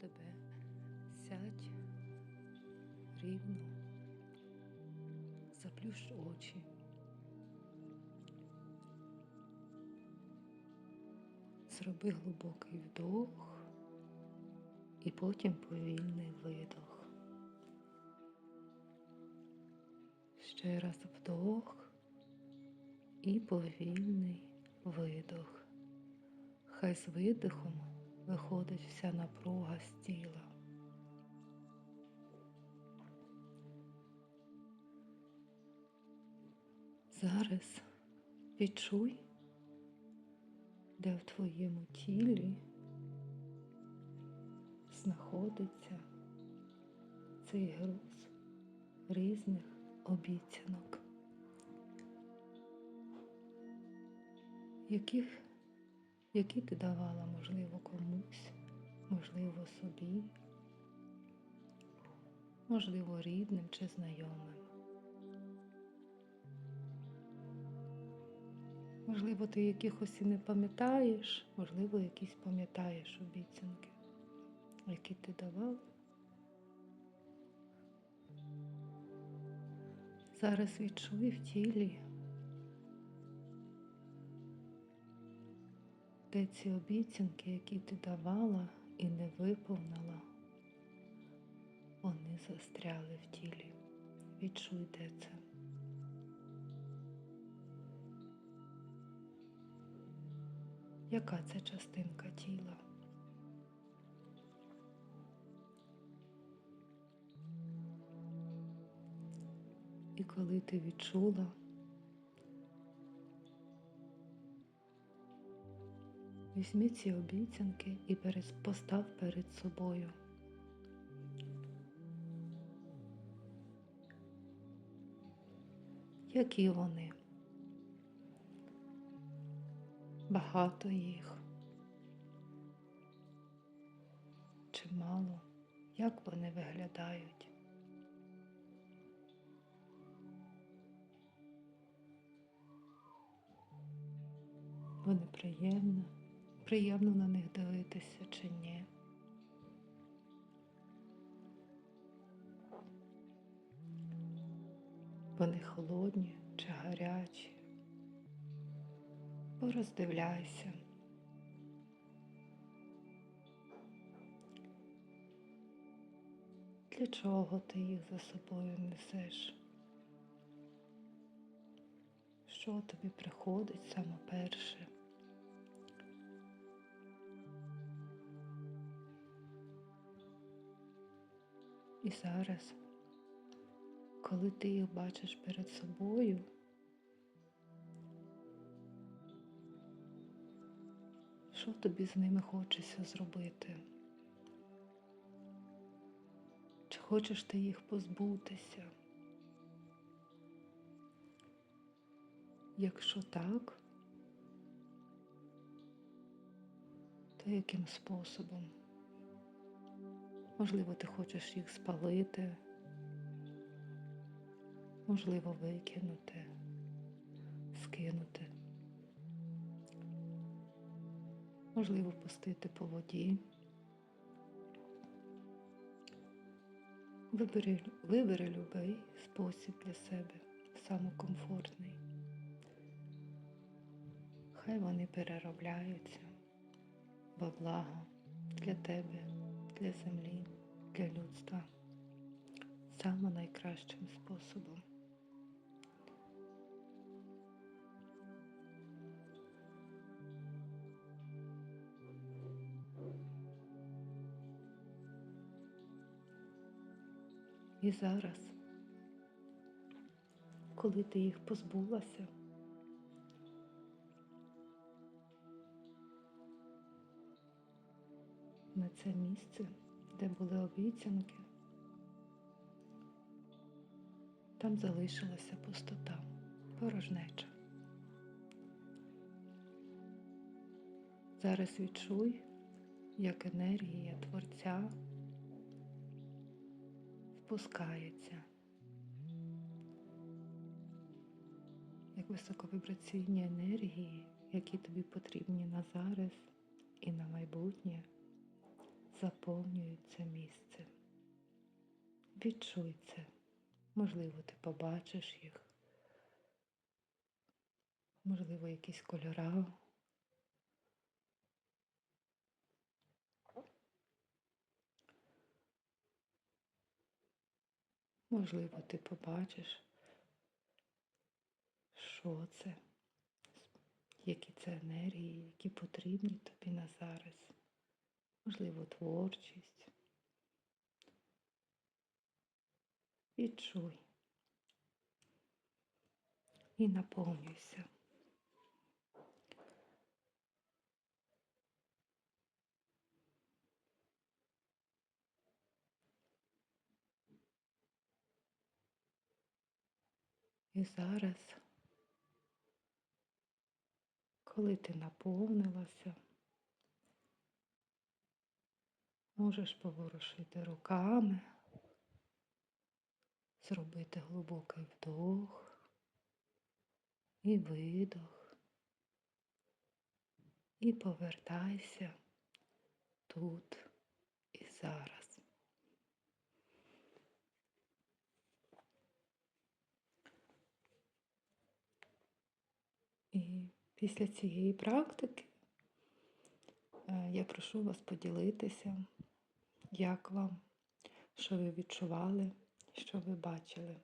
тебе. Сядь рівно, заплющ очі. Зроби глибокий вдох і потім повільний видох. Ще раз вдох і повільний видох. Хай з видихом виходить вся напруга з тіла. Зараз відчуй, де в твоєму тілі знаходиться цей груз різних обіцянок, яких, які ти давала, можливо, комусь, можливо, собі, можливо, рідним чи знайомим. Можливо, ти якихось і не пам'ятаєш, можливо, якісь пам'ятаєш обіцянки, які ти давав. Зараз відчуй в тілі, де ці обіцянки, які ти давала і не виповнила, вони застряли в тілі. Відчуй, де це. Яка це частинка тіла? І коли ти відчула, візьми ці обіцянки і постав перед собою. Які вони? Багато їх. Чимало, як вони виглядають. Вони приємно, приємно на них дивитися чи ні. Вони холодні чи гарячі. Пороздивляйся. Для чого ти їх за собою несеш? Що тобі приходить саме перше? І зараз, коли ти їх бачиш перед собою, що тобі з ними хочеться зробити? Чи хочеш ти їх позбутися? Якщо так, то яким способом? Можливо, ти хочеш їх спалити, можливо, викинути, скинути, можливо, пустити по воді. Вибери, вибери любий спосіб для себе, самокомфортний. Хай вони переробляються во благо для тебе, для землі, для людства саме найкращим способом. І зараз, коли ти їх позбулася, на це місце, де були обіцянки, там залишилася пустота, порожнеча. Зараз відчуй, як енергія Творця впускається, як високовібраційні енергії, які тобі потрібні на зараз і на майбутнє, заповнюють це місце. Відчуй це. Можливо, ти побачиш їх. Можливо, якісь кольора. Можливо, ти побачиш, що це, які це енергії, які потрібні тобі на зараз. Можливо, творчість. Відчуй і наповнюйся. І зараз, коли ти наповнилася, можеш поворушити руками, зробити глибокий вдох і видох, і повертайся тут і зараз. І після цієї практики е, я прошу вас поділитися, як вам, що ви відчували, що ви бачили.